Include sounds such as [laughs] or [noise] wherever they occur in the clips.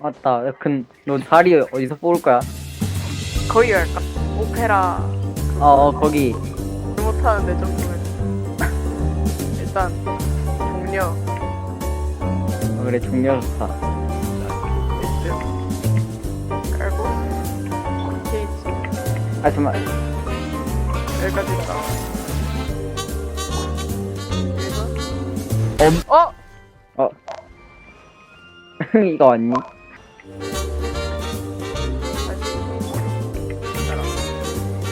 맞다. 근너 자리 어디서 뽑을 거야? 거기 갈까? 오페라 어, 어 거기. 못하는데 정도면 일단 종려 어, 그래 중요 좋다. 일등 깔고 케이치 아 잠만. 여기까지 있다 엄. 그리고 어? 어. [laughs] 이거 아니?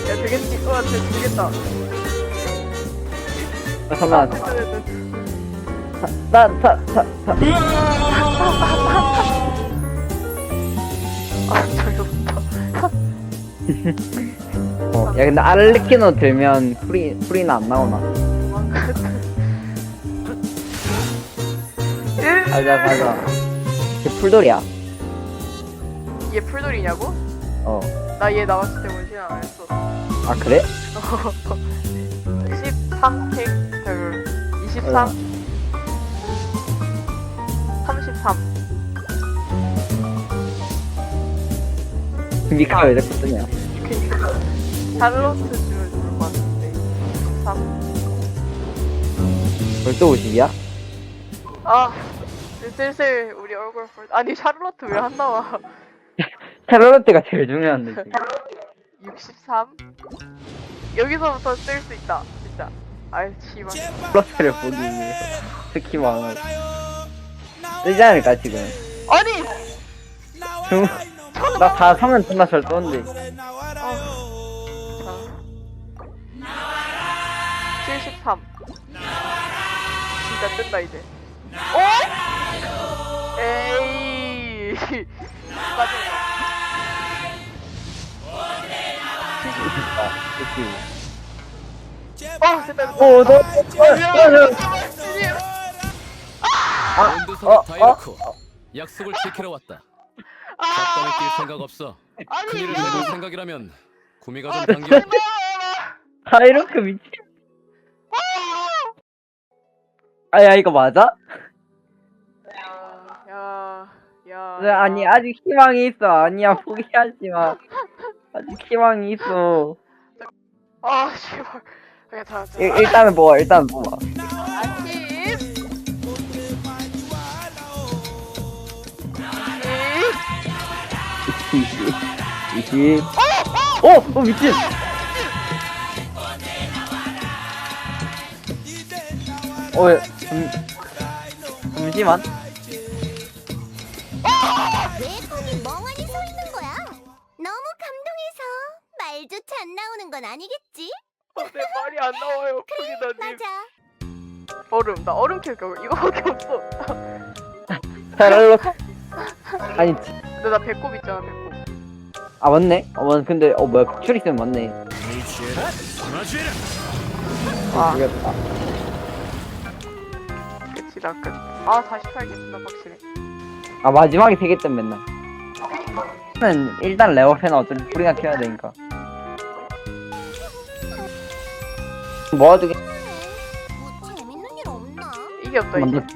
야 되겠지? 어 되- 되겠다 아 잠만. 나나나 아 저기부터 어. 야 근데 알레키노 들면 프리 프리는 안 나오나? 가자 가자. 걔 풀돌이야. 얘 풀돌이냐고? 어. 나 얘 나왔을 때 원신 안 했어 아 그래? 13 팩, 23 33 미카 왜 자꾸 뜨냐? 그니까 샬롯트 좋을 것 같은데 23 벌써 50이야? 아 슬슬 우리 얼굴 볼 아니 샤를로트 왜 안 나와 샤를로트가 제일 중요한데 지금. 63 여기서부터 쓸 수 있다 진짜 아유 씨발 샤를로트를 보기 위해서 스키 많아. 뜨지 않을까 지금? 아니 나 다 사면 존나 잘 쏘는데. 자 73 진짜 뜬다 이제 어? 에이 [laughs] 빠져요 아, 됐다 오, 너, 어, 야, 아, 어, 다이르코 약속을 지키러 왔다. 적당히 뛸아 생각 없어. 큰일을 야 내볼 생각이라면 구미가 아, 좀 당겨. 다이로크 미친. 아, 야, 이거 맞아? 야, 야, 네, 아니, 아직 희망이 있어. 아니야, 포기하지 마. 아직 희망이 있어. 아, 제발. 자, 자. 일, 일단은 뭐야, 일단은 뭐야. 아침. 아침. 20. 20. 어! 어, 미친! 어, 야, 잠, 잠시만. 말조차 안 나오는 건 아니겠지? 어, 내 말이 안 나와요, [laughs] 거기다님. 맞아. 얼음, 나 얼음 킬게 이거밖에 없어. 샤를로 [laughs] 아니, 근데 나 배꼽 있잖아, 배꼽. 아, 맞네? 어, 맞- 근데, 어, 뭐야, 추리 있으면 맞네. 아. 모르겠다. 그치, 나 끝. 아, 다시 팔겠다, 확실해. 아, 마지막에 뜸 맨날. 는 일단 레어펜은 어차피 뿌리가 켜야 되니까. 모아두게 뭐 재밌는 일 없나? 이게 없다, 이게. 먼저